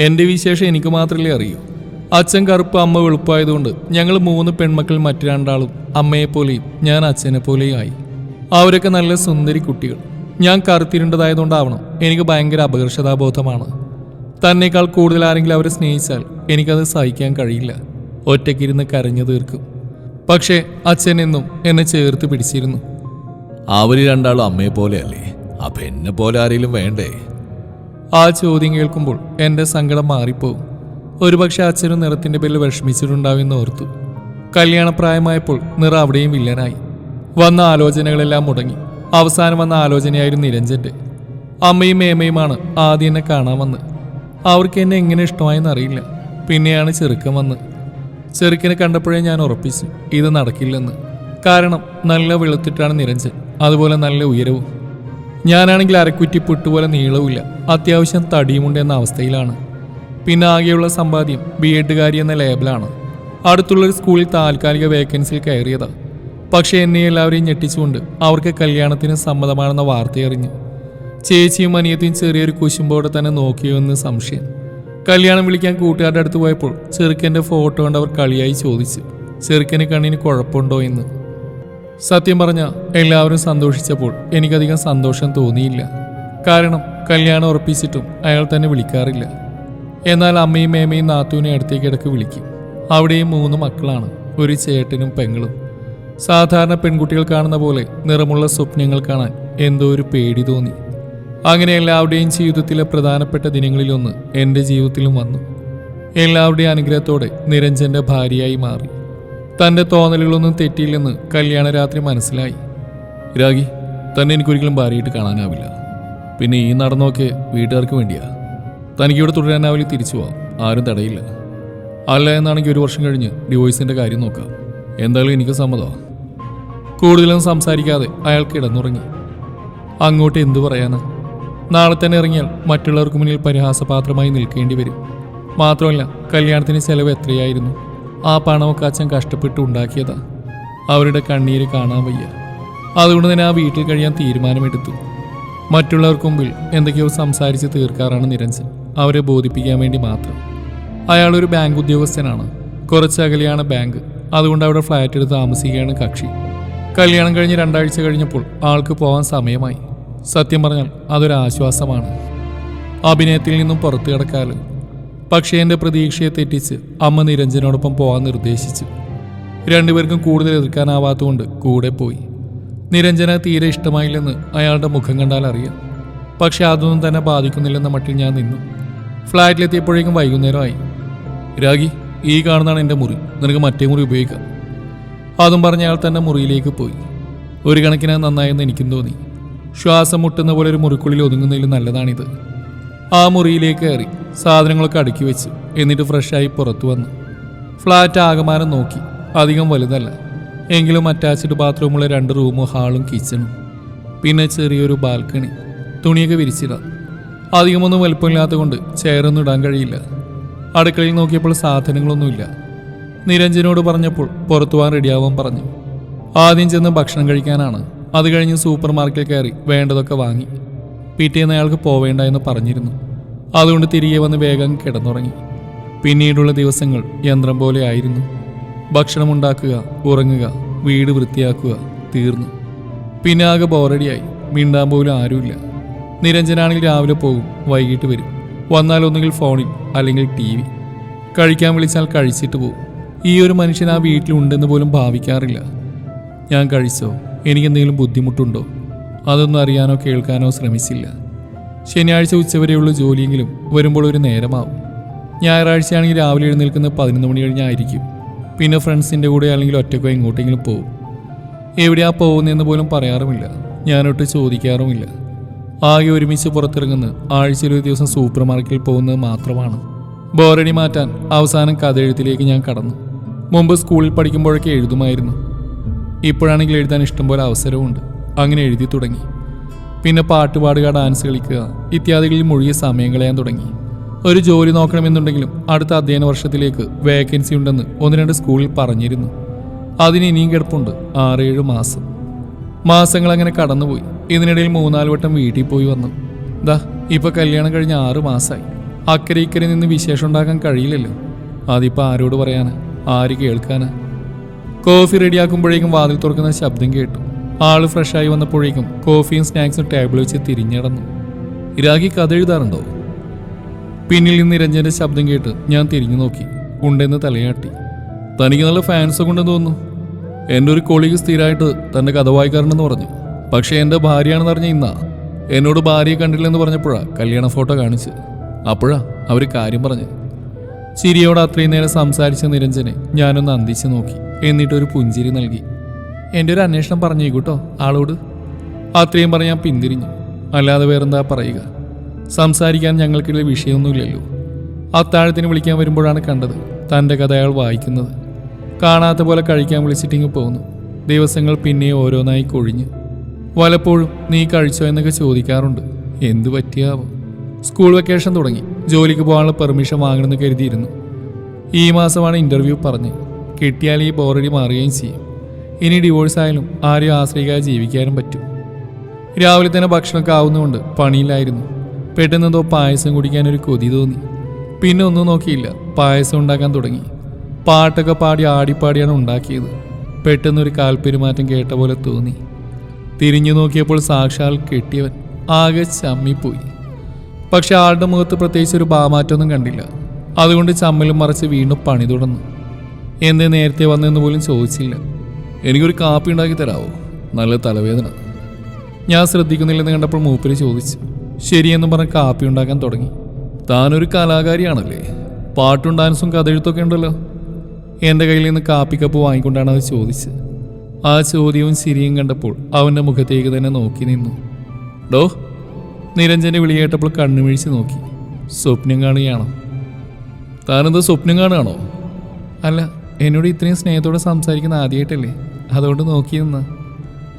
എന്റെ വിശേഷം എനിക്ക് മാത്രമല്ലേ അറിയൂ? അച്ഛൻ കറുപ്പ് അമ്മ വെളുപ്പായതുകൊണ്ട് ഞങ്ങൾ മൂന്ന് പെൺമക്കൾ മറ്റു രണ്ടാളും അമ്മയെപ്പോലെയും ഞാൻ അച്ഛനെ പോലെയും ആയി. അവരൊക്കെ നല്ല സുന്ദരി കുട്ടികൾ. ഞാൻ കറുത്തിരുണ്ടതായതുകൊണ്ടാവണം എനിക്ക് ഭയങ്കര അപകർഷതാബോധമാണ്. തന്നേക്കാൾ കൂടുതൽ ആരെങ്കിലും അവരെ സ്നേഹിച്ചാൽ എനിക്കത് സഹിക്കാൻ കഴിയില്ല. ഒറ്റയ്ക്കിരുന്ന് കരഞ്ഞു തീർക്കും. പക്ഷേ അച്ഛൻ എന്നും എന്നെ ചേർത്ത് പിടിച്ചിരുന്നു. അവർ രണ്ടാളും അമ്മയെ പോലെയല്ലേ അപ്പൊ എന്നെ പോലെ ആരെങ്കിലും വേണ്ടേ? ആ ചോദ്യം കേൾക്കുമ്പോൾ എന്റെ സങ്കടം മാറിപ്പോകും. ഒരുപക്ഷെ അച്ഛനും നിറത്തിന്റെ പേരിൽ വിഷമിച്ചിട്ടുണ്ടാവുമെന്ന് ഓർത്തു. കല്യാണപ്രായമായപ്പോൾ നിറ അവിടെയും വില്ലനായി. വന്ന ആലോചനകളെല്ലാം മുടങ്ങി. അവസാനം വന്ന ആലോചനയായിരുന്നു നിരഞ്ജന്റെ. അമ്മയും മേമയുമാണ് ആദ്യം എന്നെ കാണാൻ വന്ന്. അവർക്ക് എന്നെ എങ്ങനെ ഇഷ്ടമായെന്ന് അറിയില്ല. പിന്നെയാണ് ചെറുക്കൻ വന്ന്. ചെറുക്കനെ കണ്ടപ്പോഴേ ഞാൻ ഉറപ്പിച്ചു ഇത് നടക്കില്ലെന്ന്. കാരണം നല്ല വെളുത്തിട്ടാണ് നിരഞ്ജൻ. അതുപോലെ നല്ല ഉയരവും. ഞാനാണെങ്കിൽ അരക്കുറ്റി പുട്ടുപോലെ നീളവുമില്ല. അത്യാവശ്യം തടിയുമുണ്ട് എന്ന അവസ്ഥയിലാണ്. പിന്നെ ആകെയുള്ള സമ്പാദ്യം ബി എഡുകാരി എന്ന ലേബലാണ്. അടുത്തുള്ളൊരു സ്കൂളിൽ താൽക്കാലിക വേക്കൻസിയിൽ കയറിയതാ. പക്ഷേ എന്നെ എല്ലാവരെയും ഞെട്ടിച്ചുകൊണ്ട് അവർക്ക് കല്യാണത്തിന് സമ്മതമാണെന്ന വാർത്തയറിഞ്ഞു. ചേച്ചിയും അനിയത്തിയും ചെറിയൊരു കുശുമ്പോടെ തന്നെ നോക്കിയോ എന്ന് സംശയം. കല്യാണം വിളിക്കാൻ കൂട്ടുകാരുടെ അടുത്ത് പോയപ്പോൾ ചെറുക്കന്റെ ഫോട്ടോ കണ്ട് അവർ കളിയായി ചോദിച്ചു. ചെറുക്കന് കണ്ണിന് കുഴപ്പമുണ്ടോ എന്ന്. സത്യം പറഞ്ഞ എല്ലാവരും സന്തോഷിച്ചപ്പോൾ എനിക്കധികം സന്തോഷം തോന്നിയില്ല. കാരണം കല്യാണം ഉറപ്പിച്ചിട്ടും അയാൾ തന്നെ വിളിക്കാറില്ല. എന്നാൽ അമ്മയും മേമയും നാത്തൂനെ അടുത്തേക്ക് ഇടയ്ക്ക് വിളിക്കും. അവിടെയും മൂന്ന് മക്കളാണ് ഒരു ചേട്ടനും പെങ്ങളും. സാധാരണ പെൺകുട്ടികൾ കാണുന്ന പോലെ നിറമുള്ള സ്വപ്നങ്ങൾ കാണാൻ എന്തോ ഒരു പേടി തോന്നി. അങ്ങനെ എല്ലാവരുടെയും ജീവിതത്തിലെ പ്രധാനപ്പെട്ട ദിനങ്ങളിലൊന്ന് എന്റെ ജീവിതത്തിലും വന്നു. എല്ലാവരുടെയും അനുഗ്രഹത്തോടെ നിരഞ്ജന്റെ ഭാര്യയായി മാറി. തന്റെ തോന്നലുകളൊന്നും തെറ്റിയില്ലെന്ന് കല്യാണ രാത്രി മനസ്സിലായി. രാഗി തന്നെ എനിക്കൊരിക്കലും ഭാര്യയായിട്ട് കാണാനാവില്ല. പിന്നെ ഈ നടന്നൊക്കെ വീട്ടുകാർക്ക് വേണ്ടിയാ. തനിക്കിവിടെ തുടരാനാവില്ല തിരിച്ചു പോവാം ആരും തടയില്ല. അല്ല എന്നാണെങ്കിൽ ഒരു വർഷം കഴിഞ്ഞ് ഡിവോഴ്സിന്റെ കാര്യം നോക്കാം. എന്തായാലും എനിക്ക് സമ്മതമാണ് കൂടുതലൊന്നും സംസാരിക്കാതെ അയാൾ കിടന്നുറങ്ങി. അങ്ങോട്ട് എന്തു പറയാനാ? നാളെ തന്നെ ഇറങ്ങിയാൽ മറ്റുള്ളവർക്ക് മുന്നിൽ പരിഹാസപാത്രമായി നിൽക്കേണ്ടി വരും. മാത്രമല്ല കല്യാണത്തിന് ചെലവ് എത്രയായിരുന്നു? ആ പണമൊക്കെ അച്ഛൻ കഷ്ടപ്പെട്ട് ഉണ്ടാക്കിയതാ. അവരുടെ കണ്ണീര് കാണാൻ വയ്യ. അതുകൊണ്ട് തന്നെ ആ വീട്ടിൽ കഴിയാൻ തീരുമാനമെടുത്തു. മറ്റുള്ളവർക്ക് മുമ്പിൽ എന്തൊക്കെയോ സംസാരിച്ച് തീർക്കാറാണ് നിരഞ്ജൻ. അവരെ ബോധിപ്പിക്കാൻ വേണ്ടി മാത്രം. അയാളൊരു ബാങ്ക് ഉദ്യോഗസ്ഥനാണ്. കുറച്ച് അകലെയാണ് ബാങ്ക്. അതുകൊണ്ട് അവിടെ ഫ്ലാറ്റ് എടുത്ത് താമസിക്കുകയാണ് കക്ഷി. കല്യാണം കഴിഞ്ഞ് രണ്ടാഴ്ച കഴിഞ്ഞപ്പോൾ ആൾക്ക് പോകാൻ സമയമായി. സത്യം പറഞ്ഞാൽ അതൊരു ആശ്വാസമാണ്. അഭിനയത്തിൽ നിന്നും പുറത്തു കിടക്കാൽ പക്ഷേ എന്റെ പ്രതീക്ഷയെ തെറ്റിച്ച് അമ്മ നിരഞ്ജനോടൊപ്പം പോകാൻ നിർദ്ദേശിച്ചു. രണ്ടുപേർക്കും കൂടുതൽ എതിർക്കാനാവാത്തതുകൊണ്ട് കൂടെ പോയി. നിരഞ്ജന തീരെ ഇഷ്ടമായില്ലെന്ന് അയാളുടെ മുഖം കണ്ടാൽ അറിയാം. പക്ഷെ അതൊന്നും തന്നെ ബാധിക്കുന്നില്ലെന്ന മട്ടിൽ ഞാൻ നിന്നു. ഫ്ലാറ്റിലെത്തിയപ്പോഴേക്കും വൈകുന്നേരമായി. രാഗി ഈ കാണുന്നതാണ് എന്റെ മുറി. നിനക്ക് മറ്റേ മുറി ഉപയോഗിക്കാം. അതും പറഞ്ഞ അയാൾ തന്നെ മുറിയിലേക്ക് പോയി. ഒരു കണക്കിന് നന്നായെന്ന് എനിക്കും തോന്നി. ശ്വാസം മുട്ടുന്ന പോലെ ഒരു മുറിക്കുള്ളിൽ ഒതുങ്ങുന്നതിൽ നല്ലതാണിത്. ആ മുറിയിലേക്ക് കയറി സാധനങ്ങളൊക്കെ അടുക്കി വെച്ച് എന്നിട്ട് ഫ്രഷായി പുറത്തു വന്നു. ഫ്ലാറ്റ് ആകമാനം നോക്കി. അധികം വലുതല്ല. എങ്കിലും അറ്റാച്ച്ഡ് ബാത്റൂമുള്ള രണ്ട് റൂമും ഹാളും കിച്ചണും പിന്നെ ചെറിയൊരു ബാൽക്കണി തുണിയൊക്കെ വിരിച്ചിടാം. അധികമൊന്നും വലുപ്പമില്ലാത്ത കൊണ്ട് ചെയറൊന്നും ഇടാൻ കഴിയില്ല. അടുക്കളയിൽ നോക്കിയപ്പോൾ സാധനങ്ങളൊന്നുമില്ല. നിരഞ്ജനോട് പറഞ്ഞപ്പോൾ പുറത്തു പോകാൻ റെഡിയാവാൻ പറഞ്ഞു. ആദ്യം ചെന്ന് ഭക്ഷണം കഴിക്കാനാണ്. അത് കഴിഞ്ഞ് സൂപ്പർ മാർക്കറ്റിൽ കയറി വേണ്ടതൊക്കെ വാങ്ങി. പിറ്റേന്ന് അയാൾക്ക് പോവേണ്ട എന്ന് പറഞ്ഞിരുന്നു. അതുകൊണ്ട് തിരികെ വന്ന് വേഗം കിടന്നുറങ്ങി. പിന്നീടുള്ള ദിവസങ്ങൾ യന്ത്രം പോലെ ആയിരുന്നു. ഭക്ഷണമുണ്ടാക്കുക ഉറങ്ങുക വീട് വൃത്തിയാക്കുക തീർന്നു. പിന്നെ ആകെ ബോറടിയായി. മിണ്ടാൻ പോലും ആരുമില്ല. നിരഞ്ജനാണെങ്കിൽ രാവിലെ പോകും വൈകിട്ട് വരും. വന്നാൽ ഒന്നുകിൽ ഫോണിൽ അല്ലെങ്കിൽ ടി വി. കഴിക്കാൻ വിളിച്ചാൽ കഴിച്ചിട്ട് പോകും. ഈ ഒരു മനുഷ്യൻ ആ വീട്ടിലുണ്ടെന്ന് പോലും ഭാവിക്കാറില്ല. ഞാൻ കഴിച്ചോ? എനിക്കെന്തെങ്കിലും ബുദ്ധിമുട്ടുണ്ടോ? അതൊന്നും അറിയാനോ കേൾക്കാനോ ശ്രമിച്ചില്ല. ശനിയാഴ്ച ഉച്ചവരെയുള്ള ജോലിയെങ്കിലും വരുമ്പോൾ ഒരു നേരമാവും. ഞായറാഴ്ചയാണെങ്കിൽ രാവിലെ എഴുന്നേൽക്കുന്ന പതിനൊന്ന് മണി കഴിഞ്ഞായിരിക്കും പിന്നെ ഫ്രണ്ട്സിന്റെ കൂടെ അല്ലെങ്കിൽ ഒറ്റക്കോ എങ്ങോട്ടെങ്കിലും പോകും എവിടെയാ പോകുന്നതെന്ന് പോലും പറയാറുമില്ല. ഞാനൊട്ട് ചോദിക്കാറുമില്ല. ആകെ ഒരുമിച്ച് പുറത്തിറങ്ങുന്ന ആഴ്ചയിൽ ഒരു ദിവസം സൂപ്പർ മാർക്കറ്റിൽ പോകുന്നത് മാത്രമാണ്. ബോറടി മാറ്റാൻ അവസാനം കഥയെഴുത്തിലേക്ക് ഞാൻ കടന്നു. മുമ്പ് സ്കൂളിൽ പഠിക്കുമ്പോഴൊക്കെ എഴുതുമായിരുന്നു. ഇപ്പോഴാണെങ്കിൽ എഴുതാൻ ഇഷ്ടംപോലെ അവസരവുമുണ്ട്. അങ്ങനെ എഴുതി തുടങ്ങി. പിന്നെ പാട്ടുപാടുക ഡാൻസ് കളിക്കുക ഇത്യാദികളിൽ മുഴുകിയ സമയം കളയാൻ തുടങ്ങി. ഒരു ജോലി നോക്കണമെന്നുണ്ടെങ്കിലും അടുത്ത അധ്യയന വർഷത്തിലേക്ക് വേക്കൻസി ഉണ്ടെന്ന് ഒന്ന് രണ്ട് സ്കൂളിൽ പറഞ്ഞിരുന്നു. അതിന് ഇനിയും കിടപ്പുണ്ട് ആറേഴ് മാസം. മാസങ്ങൾ അങ്ങനെ കടന്നുപോയി. ഇതിനിടയിൽ മൂന്നാൽ വട്ടം വീട്ടിൽ പോയി വന്നു. ദാ ഇപ്പൊ കല്യാണം കഴിഞ്ഞ ആറ് മാസമായി അക്കരെ ഇക്കരെ നിന്ന് വിശേഷം ഉണ്ടാക്കാൻ കഴിയില്ലല്ലോ. അതിപ്പോൾ ആരോട് പറയാനാ? ആര് കേൾക്കാനാ? കോഫി റെഡിയാക്കുമ്പോഴേക്കും വാതിൽ തുറക്കുന്ന ശബ്ദം കേട്ടു. ആൾ ഫ്രഷായി വന്നപ്പോഴേക്കും കോഫിയും സ്നാക്സും ടേബിൾ വെച്ച് തിരിഞ്ഞടന്നു. ഇരാഗി കഥ എഴുതാറുണ്ടോ പിന്നിൽ നിന്ന് നിരഞ്ജന്റെ ശബ്ദം കേട്ട് ഞാൻ തിരിഞ്ഞു നോക്കി. ഉണ്ടെന്ന് തലയാട്ടി. തനിക്ക് നല്ല ഫാൻസ് കൊണ്ടെന്ന് തോന്നുന്നു. എന്റെ ഒരു കൊളീഗ് സ്ഥിരമായിട്ട് തന്റെ കഥ വായിക്കാറുണ്ടെന്ന് പറഞ്ഞു. പക്ഷേ എന്റെ ഭാര്യയാണെന്ന് അറിഞ്ഞ ഇന്നാ എന്നോട് ഭാര്യയെ കണ്ടില്ലെന്ന് പറഞ്ഞപ്പോഴാ കല്യാണ ഫോട്ടോ കാണിച്ച് അപ്പോഴാ അവർ കാര്യം പറഞ്ഞു ചിരിയോട് അത്രയും നേരം സംസാരിച്ച നിരഞ്ജനെ ഞാനൊന്ന് അന്തിച്ച് നോക്കി. എന്നിട്ടൊരു പുഞ്ചിരി നൽകി. എന്റെ ഒരു അന്വേഷണം പറഞ്ഞേക്കൂട്ടോ ആളോട്? അത്രയും പറഞ്ഞ് ഞാൻ പിന്തിരിഞ്ഞു. അല്ലാതെ വേറെന്താ പറയുക? സംസാരിക്കാൻ ഞങ്ങൾക്കിടയിൽ വിഷയമൊന്നുമില്ലല്ലോ. അത്താഴത്തിന് വിളിക്കാൻ വരുമ്പോഴാണ് കണ്ടത് തന്റെ കഥ അയാൾ വായിക്കുന്നത്. കാണാത്ത പോലെ കഴിക്കാൻ വിളിച്ചിട്ടിങ്ങ് പോകുന്നു ദിവസങ്ങൾ പിന്നെ ഓരോന്നായി കൊഴിഞ്ഞു. വലപ്പോഴും നീ കഴിച്ചോ? എന്നൊക്കെ ചോദിക്കാറുണ്ട്. എന്തു പറ്റിയാവും? സ്കൂൾ വെക്കേഷൻ തുടങ്ങി. ജോലിക്ക് പോകാനുള്ള പെർമിഷൻ വാങ്ങണമെന്ന് കരുതിയിരുന്നു. ഈ മാസമാണ് ഇന്റർവ്യൂ പറഞ്ഞ്. കിട്ടിയാൽ ഈ ബോറടി മാറുകയും ചെയ്യും. ഇനി ഡിവോഴ്സ് ആയാലും ആരെയും ആശ്രയിക്കാതെ ജീവിക്കാനും പറ്റും. രാവിലെ തന്നെ ഭക്ഷണമൊക്കെ ആവുന്നതുകൊണ്ട് പണിയിലായിരുന്നു പെട്ടെന്നെന്തോ പായസം കുടിക്കാൻ ഒരു കൊതി തോന്നി. പിന്നെ ഒന്നും നോക്കിയില്ല. പായസം ഉണ്ടാക്കാൻ തുടങ്ങി. പാട്ടൊക്കെ പാടി ആടിപ്പാടിയാണ് ഉണ്ടാക്കിയത്. പെട്ടെന്നൊരു കാൽപ്പെരുമാറ്റം കേട്ട പോലെ തോന്നി. തിരിഞ്ഞു നോക്കിയപ്പോൾ സാക്ഷാൽ കെട്ടിയവൻ. ആകെ ചമ്മിപ്പോയി. പക്ഷെ ആളുടെ മുഖത്ത് പ്രത്യേകിച്ച് ഒരു ഭാമാറ്റമൊന്നും കണ്ടില്ല. അതുകൊണ്ട് ചമ്മലും മറച്ച് വീണ്ടും പണി തുടർന്നു. എന്തേ നേരത്തെ വന്നെന്ന് പോലും ചോദിച്ചില്ല. എനിക്കൊരു കാപ്പി ഉണ്ടാക്കി തരാവോ? നല്ല തലവേദന. ഞാൻ ശ്രദ്ധിക്കുന്നില്ലെന്ന് കണ്ടപ്പോൾ മൂപ്പര് ചോദിച്ചു ശരിയെന്ന് പറഞ്ഞ് കാപ്പി ഉണ്ടാക്കാൻ തുടങ്ങി. താനൊരു കലാകാരിയാണല്ലേ? പാട്ടും ഡാൻസും കഥയെഴുത്തൊക്കെ ഉണ്ടല്ലോ. എന്റെ കയ്യിൽ നിന്ന് കാപ്പി കപ്പ് വാങ്ങിക്കൊണ്ടാണ് അത് ചോദിച്ചത്. ആ ചോദ്യവും ശരിയും കണ്ടപ്പോൾ അവന്റെ മുഖത്തേക്ക് തന്നെ നോക്കി നിന്നു. ഡോ നിരഞ്ജന്റെ വിളിയേട്ടപ്പോൾ കണ്ണുമിഴിച്ച് നോക്കി. സ്വപ്നം കാണുകയാണോ? താനെന്താ സ്വപ്നം കാണുകയാണോ? അല്ല എന്നോട് ഇത്രയും സ്നേഹത്തോടെ സംസാരിക്കുന്ന ആദ്യമായിട്ടല്ലേ അതുകൊണ്ട് നോക്കി നിന്ന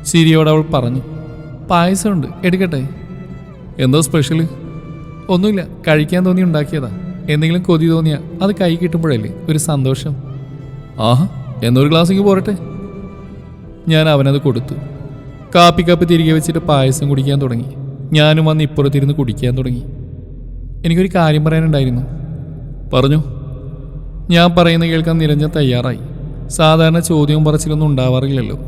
ചിരിയോട് അവൾ പറഞ്ഞു പായസമുണ്ട് എടുക്കട്ടെ. എന്തോ സ്പെഷ്യൽ ഒന്നുമില്ല കഴിക്കാൻ തോന്നി ഉണ്ടാക്കിയതാ. എന്തെങ്കിലും കൊതി തോന്നിയാ അത് കൈ കിട്ടുമ്പോഴല്ലേ ഒരു സന്തോഷം. ആഹാ എന്നൊരു ഗ്ലാസ്സിക്ക് പോരട്ടെ. ഞാൻ അവനത് കൊടുത്തു. കാപ്പി കപ്പ് തിരികെ വെച്ചിട്ട് പായസം കുടിക്കാൻ തുടങ്ങി. ഞാനും വന്ന് ഇപ്പുറത്തിരുന്ന് കുടിക്കാൻ തുടങ്ങി. എനിക്കൊരു കാര്യം പറയാനുണ്ടായിരുന്നു. പറഞ്ഞു. ഞാൻ പറയുന്ന കേൾക്കാൻ നിരഞ്ജൻ തയ്യാറായി. സാധാരണ ചോദ്യവും പറച്ചിലൊന്നും ഉണ്ടാവാറില്ലല്ലോ.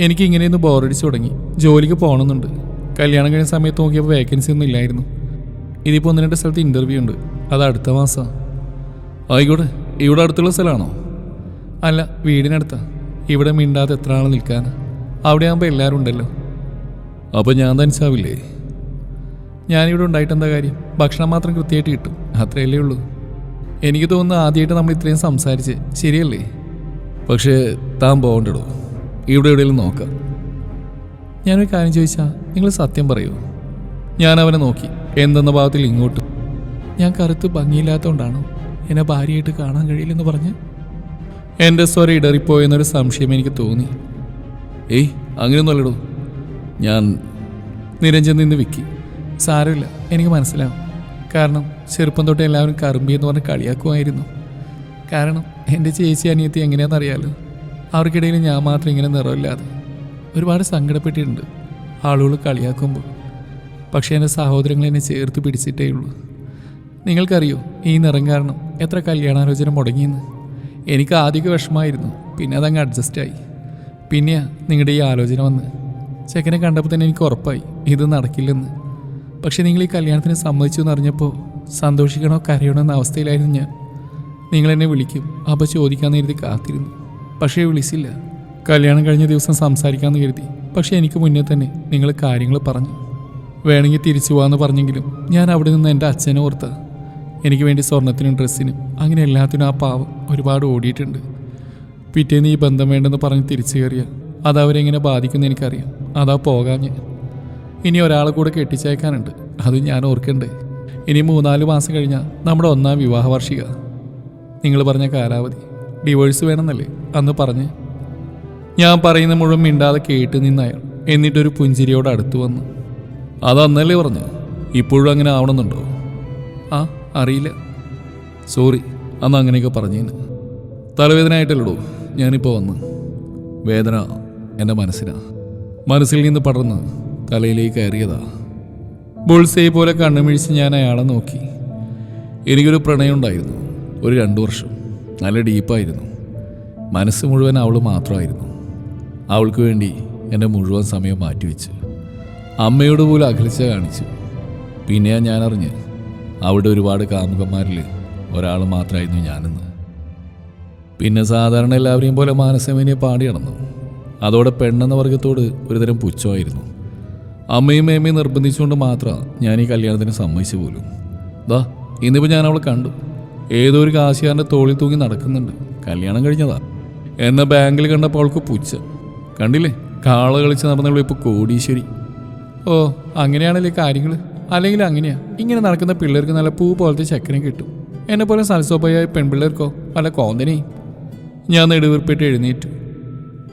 എനിക്ക് ഇങ്ങനെയൊന്ന് ബോറടിച്ചു തുടങ്ങി. ജോലിക്ക് പോകണമെന്നുണ്ട്. കല്യാണം കഴിഞ്ഞ സമയത്ത് നോക്കിയപ്പോൾ വേക്കൻസി ഒന്നും ഇല്ലായിരുന്നു. ഇതിപ്പോൾ ഒന്ന് രണ്ട് സ്ഥലത്ത് ഇന്റർവ്യൂ ഉണ്ട്. അത് അടുത്ത മാസമാണ് ആയിക്കോട്ടെ ഇവിടെ അടുത്തുള്ള സ്ഥലമാണോ അല്ല വീടിനടുത്താ. ഇവിടെ മിണ്ടാതെ എത്ര ആൾ നിൽക്കാൻ അവിടെ ആകുമ്പോൾ എല്ലാവരും ഉണ്ടല്ലോ. അപ്പോൾ ഞാൻ തനിച്ചാവില്ലേ? ഞാനിവിടെ ഉണ്ടായിട്ട് എന്താ കാര്യം? ഭക്ഷണം മാത്രം കൃത്യമായിട്ട് കിട്ടും. അത്രയല്ലേ ഉള്ളൂ. എനിക്ക് തോന്നുന്നു ആദ്യമായിട്ട് നമ്മൾ ഇത്രയും സംസാരിച്ച്. ശരിയല്ലേ? പക്ഷേ താൻ പോകണ്ടടോ. ഇവിടെ എവിടെയെങ്കിലും നോക്കാം. ഞാനൊരു കാര്യം ചോദിച്ചാൽ നിങ്ങൾ സത്യം പറയൂ. ഞാൻ അവനെ നോക്കി. എന്തെന്ന ഭാവത്തിൽ ഇങ്ങോട്ട്. ഞാൻ കറുത്ത് ഭംഗിയില്ലാത്തതുകൊണ്ടാണോ എന്നെ ഭാര്യയായിട്ട് കാണാൻ കഴിയില്ലെന്ന് പറഞ്ഞ്? എന്റെ സ്വരം ഇടറിപ്പോയെന്നൊരു സംശയം എനിക്ക് തോന്നി. ഏയ് അങ്ങനെയൊന്നുമല്ലടോ. ഞാൻ നിരഞ്ജൻ നിന്ന് വിക്കി. സാരമില്ല എനിക്ക് മനസ്സിലാവും. കാരണം ചെറുപ്പം തൊട്ട് എല്ലാവരും കറുമ്പി എന്ന് പറഞ്ഞ് കളിയാക്കുമായിരുന്നു. കാരണം എന്റെ ചേച്ചി അനിയത്തി എങ്ങനെയാണെന്നറിയാലോ അവർക്കിടയിൽ ഞാൻ മാത്രം ഇങ്ങനെ നിറമില്ലാതെ ഒരുപാട് സങ്കടപ്പെട്ടിട്ടുണ്ട് ആളുകൾ കളിയാക്കുമ്പോൾ പക്ഷേ എന്റെ സഹോദരങ്ങൾ എന്നെ ചേർത്ത് പിടിച്ചിട്ടേ ഉള്ളൂ. നിങ്ങൾക്കറിയോ ഈ നിറം കാരണം എത്ര കല്യാണാലോചന മുടങ്ങിയെന്ന്? എനിക്ക് ആദ്യമൊക്കെ വിഷമമായിരുന്നു പിന്നെ അതങ്ങ് അഡ്ജസ്റ്റായി പിന്നെ നിങ്ങളുടെ ഈ ആലോചന വന്ന്. ചെക്കനെ കണ്ടപ്പോൾ തന്നെ എനിക്ക് ഉറപ്പായി ഇത് നടക്കില്ലെന്ന്. പക്ഷേ നിങ്ങൾ ഈ കല്യാണത്തിന് സമ്മതിച്ചു എന്നറിഞ്ഞപ്പോൾ സന്തോഷിക്കണോ കരയണോ എന്ന അവസ്ഥയിലായിരുന്നു ഞാൻ. നിങ്ങൾ എന്നെ വിളിക്കും. അപ്പം ചോദിക്കാമെന്ന് കരുതി കാത്തിരുന്നു. പക്ഷേ വിളിച്ചില്ല. കല്യാണം കഴിഞ്ഞ ദിവസം സംസാരിക്കാമെന്ന് കരുതി. പക്ഷേ എനിക്ക് മുന്നേ തന്നെ നിങ്ങൾ കാര്യങ്ങൾ പറഞ്ഞു. വേണമെങ്കിൽ തിരിച്ചു പോകാമെന്ന് പറഞ്ഞെങ്കിലും ഞാൻ അവിടെ നിന്ന് എന്റെ അച്ഛനെ ഓർത്ത്. എനിക്ക് വേണ്ടി സ്വർണത്തിനും ഡ്രസ്സിനും അങ്ങനെ എല്ലാത്തിനും ആ പാവം ഒരുപാട് ഓടിയിട്ടുണ്ട്. പിറ്റേന്ന് ഈ ബന്ധം വേണ്ടെന്ന് പറഞ്ഞ് തിരിച്ചു കയറിയ അത് അവരെങ്ങനെ ബാധിക്കുമെന്ന് എനിക്കറിയാം. അതാ പോകാഞ്ഞ് ഇനി ഒരാളെ കൂടെ കെട്ടിച്ചേക്കാനുണ്ട് അത് ഞാൻ ഓർക്കണ്ടേ. ഇനി മൂന്നാൽ മാസം കഴിഞ്ഞാൽ നമ്മുടെ ഒന്നാം വിവാഹ വാർഷിക നിങ്ങൾ പറഞ്ഞ കാലാവധി. ഡിവോഴ്സ് വേണമെന്നല്ലേ? അന്ന് പറഞ്ഞ്. ഞാൻ പറയുന്ന മുഴുവൻ മിണ്ടാതെ കേട്ട് നിന്നയാൾ എന്നിട്ടൊരു പുഞ്ചിരിയോട് അടുത്തു വന്നു. അതന്നല്ലേ പറഞ്ഞു ഇപ്പോഴും അങ്ങനെ ആവണമെന്നുണ്ടോ? ആ അറിയില്ല. സോറി അന്ന് അങ്ങനെയൊക്കെ പറഞ്ഞേന്. തലവേദന ആയിട്ടല്ലോ ഞാനിപ്പോൾ വന്ന്. വേദന എന്റെ മനസ്സിനാ. മനസ്സിൽ നിന്ന് പടർന്ന് തലയിലേക്ക് കയറിയതാ. ബുൾസേ പോലെ കണ്ണുമിഴിച്ച് ഞാൻ അയാളെ നോക്കി. എനിക്കൊരു പ്രണയം ഉണ്ടായിരുന്നു ഒരു രണ്ടു വർഷം. നല്ല ഡീപ്പായിരുന്നു. മനസ്സ് മുഴുവൻ അവൾ മാത്രമായിരുന്നു. അവൾക്ക് വേണ്ടി എന്റെ മുഴുവൻ സമയം മാറ്റിവെച്ച്. അമ്മയോട് പോലും അകലിച്ച കാണിച്ചു. പിന്നെയാ ഞാൻ അറിഞ്ഞ് അവിടെ ഒരുപാട് കാമുകന്മാരിൽ ഒരാൾ മാത്രമായിരുന്നു ഞാനെന്ന്. പിന്നെ സാധാരണ എല്ലാവരെയും പോലെ മാനസമേനിയെ പാടി നടന്നു. അതോടെ പെണ്ണെന്ന വർഗത്തോട് ഒരുതരം പുച്ഛമായിരുന്നു. അമ്മയും മേമയും നിർബന്ധിച്ചുകൊണ്ട് മാത്രമാണ് ഞാൻ ഈ കല്യാണത്തിന് സമ്മതിച്ചു പോലും. ദാ ഇന്നിപ്പോൾ ഞാൻ അവളെ കണ്ടു. ഏതോ ഒരു കാശുകാരന്റെ തോളിൽ തൂങ്ങി നടക്കുന്നുണ്ട്. കല്യാണം കഴിഞ്ഞതാ. എന്നെ ബാങ്കിൽ കണ്ടപ്പോൾ അവൾക്ക് പുച്ഛ. കണ്ടില്ലേ? കാള കളിച്ച് നടന്നവൾ ഇപ്പോൾ കോടീശ്വരി. ഓ അങ്ങനെയാണല്ലേ കാര്യങ്ങൾ അല്ലെങ്കിൽ അങ്ങനെയാ. ഇങ്ങനെ നടക്കുന്ന പിള്ളേർക്ക് നല്ല പൂ പോലത്തെ ചക്കനെ കിട്ടും. എന്നെ പോലെ സൽസോഭയായ പെൺപിള്ളേർക്കോ വല്ല കോന്തനെയും ഞാൻ നെടുവീർപ്പിട്ട് എഴുന്നേറ്റു.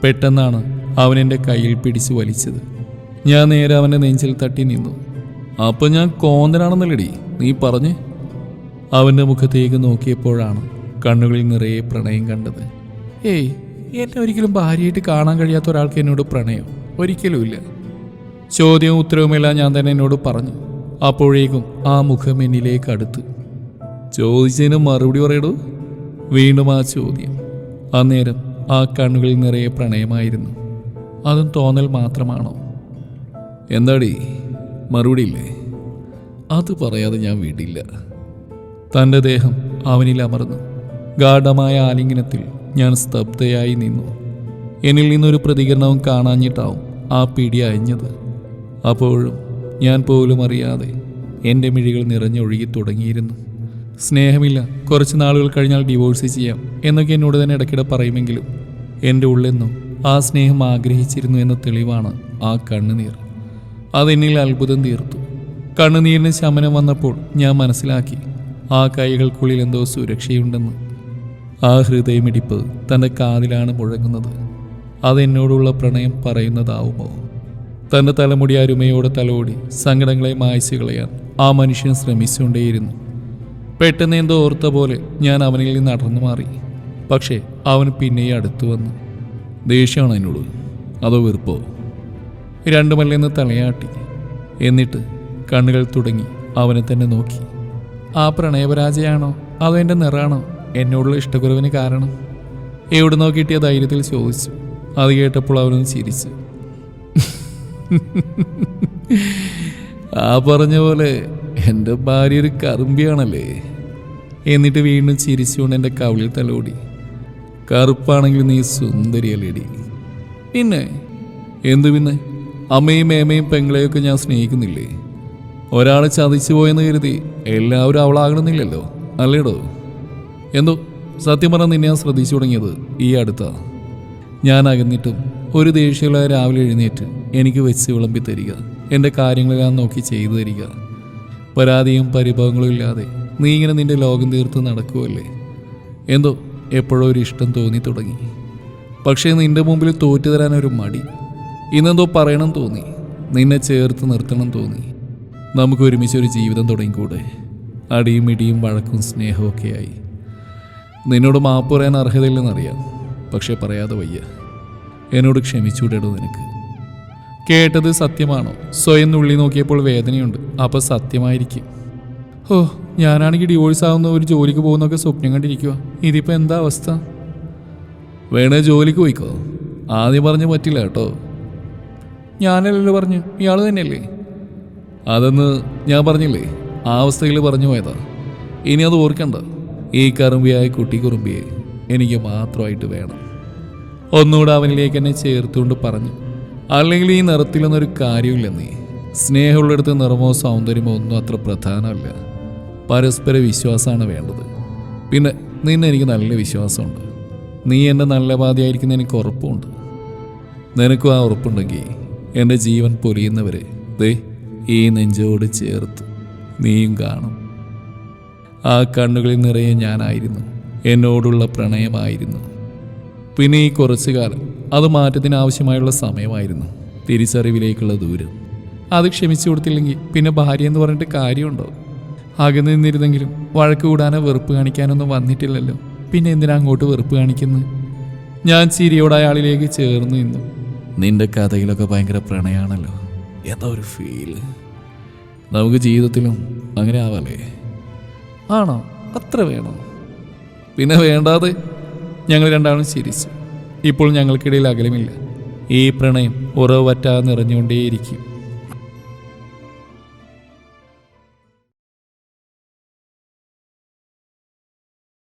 പെട്ടെന്നാണ് അവൻ എന്റെ കയ്യിൽ പിടിച്ച് വലിച്ചത്. ഞാൻ നേരെ അവന്റെ നെഞ്ചിൽ തട്ടി നിന്നു. അപ്പം ഞാൻ കോന്തനാണെന്നല്ലടി? നീ പറഞ്ഞേ. അവന്റെ മുഖത്തേക്ക് നോക്കിയപ്പോഴാണ് കണ്ണുകളിൽ നിറയെ പ്രണയം കണ്ടത്. ഏയ് എന്നെ ഒരിക്കലും ഭാര്യയായിട്ട് കാണാൻ കഴിയാത്ത ഒരാൾക്ക് എന്നോട് പ്രണയം. ഒരിക്കലുമില്ല ചോദ്യവും ഉത്തരവുമെല്ലാം ഞാൻ തന്നെ എന്നോട് പറഞ്ഞു. അപ്പോഴേക്കും ആ മുഖം എന്നിലേക്ക് അടുത്ത്. ചോദിച്ചതിന് മറുപടി പറയടൂ? വീണ്ടും ആ ചോദ്യം. അന്നേരം ആ കണ്ണുകളിൽ നിറയെ പ്രണയമായിരുന്നു. അതും തോന്നൽ മാത്രമാണോ? എന്താടി? മറുപടി ഇല്ലേ? അത് പറയാതെ ഞാൻ വിടില്ല. തന്റെ ദേഹം അവനിൽ അമർന്നു. ഗാഠമായ ആലിംഗനത്തിൽ ഞാൻ സ്തബ്ധയായി നിന്നു. എന്നിൽ നിന്നൊരു പ്രതികരണവും കാണാഞ്ഞിട്ടാവും ആ പിടി അയഞ്ഞത്. അപ്പോഴും ഞാൻ പോലും അറിയാതെ എന്റെ മിഴികൾ നിറഞ്ഞൊഴുകി തുടങ്ങിയിരുന്നു. സ്നേഹമില്ല കുറച്ച് നാളുകൾ കഴിഞ്ഞാൽ ഡിവോഴ്സ് ചെയ്യാം എന്നൊക്കെ എന്നോട് തന്നെ ഇടയ്ക്കിടെ പറയുമെങ്കിലും എന്റെ ഉള്ളെന്നും ആ സ്നേഹം ആഗ്രഹിച്ചിരുന്നു എന്ന തെളിവാണ് ആ കണ്ണുനീർ. അതെന്നിൽ അത്ഭുതം തീർത്തു. കണ്ണുനീരിന് ശമനം വന്നപ്പോൾ ഞാൻ മനസ്സിലാക്കി ആ കൈകൾക്കുള്ളിൽ എന്തോ സുരക്ഷയുണ്ടെന്ന്. ആ ഹൃദയമിടിപ്പ് തന്റെ കാതിലാണ് മുഴങ്ങുന്നത്. അതെന്നോടുള്ള പ്രണയം പറയുന്നതാവുമോ? തന്റെ തലമുടി അരുമയോടെ തലോടി സങ്കടങ്ങളെ മായച്ചു കളയാൻ ആ മനുഷ്യൻ ശ്രമിച്ചുകൊണ്ടേയിരുന്നു. പെട്ടെന്ന് എന്തോ ഓർത്ത പോലെ ഞാൻ അവനിൽ നിന്ന് അടർന്നു മാറി. പക്ഷേ അവൻ പിന്നെയും അടുത്തു വന്നു. ദേഷ്യമാണ് എന്നോട്? അതോ വെറുപ്പോ? രണ്ടുമല്ലെന്ന് തലയാട്ടി. എന്നിട്ട് കണ്ണുകൾ തുടങ്ങി അവനെ തന്നെ നോക്കി. ആ പ്രണയപരാജയാണോ? അതോ എന്റെ നിറാണോ എന്നോടുള്ള ഇഷ്ടക്കുറവിന് കാരണം? എവിടുന്നോ കിട്ടിയ ധൈര്യത്തിൽ ചോദിച്ചു. അത് കേട്ടപ്പോൾ അവനൊന്ന് ചിരിച്ചു. ആ പറഞ്ഞ പോലെ എന്റെ ഭാര്യ ഒരു കറുമ്പിയാണല്ലേ? എന്നിട്ട് വീണ്ടും ചിരിച്ചുകൊണ്ട് എന്റെ കവിളിൽ തലോടി. കറുപ്പാണെങ്കിൽ നീ സുന്ദരിയല്ലേടി. പിന്നെ? എന്തു പിന്നെ? അമ്മയും മേമയും പെങ്ങളെയൊക്കെ ഞാൻ സ്നേഹിക്കുന്നില്ലേ? ഒരാളെ ചതിച്ചു പോയെന്ന് കരുതി എല്ലാവരും അവളാകണമെന്നില്ലല്ലോ അല്ലേടോ? എന്തോ സത്യം പറഞ്ഞാൽ നിന്നെ ഞാൻ ശ്രദ്ധിച്ചു തുടങ്ങിയത് ഈ അടുത്താ. ഞാൻ അകന്നിട്ടും ഒരു ദേഷ്യമുള്ള രാവിലെ എഴുന്നേറ്റ് എനിക്ക് വെച്ച് വിളമ്പി തരിക എന്റെ കാര്യങ്ങളെല്ലാം നോക്കി ചെയ്തു തരിക. പരാതിയും പരിഭവങ്ങളും ഇല്ലാതെ നീ ഇങ്ങനെ നിന്റെ ലോകം തീർത്ത് നടക്കുമല്ലേ എന്തോ എപ്പോഴോ ഒരു ഇഷ്ടം തോന്നി തുടങ്ങി. പക്ഷേ നിന്റെ മുമ്പിൽ തോറ്റു തരാനൊരു മടി. ഇന്നെന്തോ പറയണം തോന്നി. നിന്നെ ചേർത്ത് നിർത്തണം തോന്നി. നമുക്ക് ഒരുമിച്ച് ഒരു ജീവിതം തുടങ്ങിക്കൂടെ? അടിയും ഇടിയും വഴക്കും സ്നേഹമൊക്കെയായി നിന്നോട് മാപ്പ് പറയാൻ അർഹതയില്ലെന്നറിയാം. പക്ഷേ പറയാതെ വയ്യ. എന്നോട് ക്ഷമിച്ചൂടെടോ നിനക്ക്. കേട്ടത് സത്യമാണോ? സ്വയം നുള്ളി നോക്കിയപ്പോൾ വേദനയുണ്ട്. അപ്പോൾ സത്യമായിരിക്കും. ഓ ഞാനാണെങ്കിൽ ഡിവോഴ്സ് ആവുന്ന ഒരു ജോലിക്ക് പോകുന്നൊക്കെ സ്വപ്നം കണ്ടിരിക്കുക ഇതിപ്പോ എന്താ അവസ്ഥ? വേണേ ജോലിക്ക് പോയിക്കോ. ആദ്യം പറഞ്ഞ് പറ്റില്ല കേട്ടോ. ഞാനല്ലല്ലോ പറഞ്ഞു. ഇയാൾ തന്നെയല്ലേ? അതെന്ന് ഞാൻ പറഞ്ഞില്ലേ? ആ അവസ്ഥയിൽ പറഞ്ഞു പോയതാ. ഇനി അത് ഓർക്കണ്ട. ഈ കറുമ്പിയായ കുട്ടി കുറുമ്പിയെ എനിക്ക് മാത്രമായിട്ട് വേണം. ഒന്നുകൂടെ അവനിലേക്ക് എന്നെ ചേർത്തുകൊണ്ട് പറഞ്ഞു. അല്ലെങ്കിൽ ഈ നിറത്തിലൊന്നൊരു കാര്യമില്ല നീ. സ്നേഹമുള്ളിടത്ത് നിറമോ സൗന്ദര്യമോ ഒന്നും അത്ര പ്രധാനമല്ല. പരസ്പര വിശ്വാസമാണ് വേണ്ടത്. പിന്നെ നിന്നെ എനിക്ക് നല്ല വിശ്വാസമുണ്ട്. നീ എന്റെ നല്ല പാതിയായിരിക്കുന്ന എനിക്ക് ഉറപ്പുണ്ട്. നിനക്കും ആ ഉറപ്പുണ്ടെങ്കിൽ എന്റെ ജീവൻ പൊലിയുന്നവരെ ദേ ഈ നെഞ്ചോട് ചേർത്ത് നീയും കാണും. ആ കണ്ണുകളിൽ നിറയെ ഞാനായിരുന്നു. എന്നോടുള്ള പ്രണയമായിരുന്നു. പിന്നെ ഈ കുറച്ചു കാലം അത് മാറ്റത്തിന് ആവശ്യമായുള്ള സമയമായിരുന്നു. തിരിച്ചറിവിലേക്കുള്ള ദൂരം. അത് ക്ഷമിച്ചു കൊടുത്തില്ലെങ്കിൽ പിന്നെ ഭാര്യ എന്ന് പറഞ്ഞിട്ട് കാര്യമുണ്ടോ? അകന്നു നിന്നിരുന്നെങ്കിലും വഴക്ക് കൂടാനോ വെറുപ്പ് കാണിക്കാനൊന്നും വന്നിട്ടില്ലല്ലോ. പിന്നെ എന്തിനാ അങ്ങോട്ട് വെറുപ്പ് കാണിക്കുന്നത് ഞാൻ ചിരിയോടെ അയാളിലേക്ക് ചേർന്ന് നിന്നു. നിന്റെ കഥയിലൊക്കെ ഭയങ്കര പ്രണയമാണല്ലോ എന്താ ഒരു ഫീൽ നമുക്ക് ജീവിതത്തിലും അങ്ങനെ ആവാലേ ആണോ? അത്ര വേണോ? പിന്നെ വേണ്ടാതെ ഞങ്ങൾ രണ്ടാളും ചിരിച്ചു. ഇപ്പോൾ ഞങ്ങൾക്കിടയിൽ അകലമില്ല. ഈ പ്രണയം ഉറവ് പറ്റാതെ നിറഞ്ഞുകൊണ്ടേയിരിക്കും.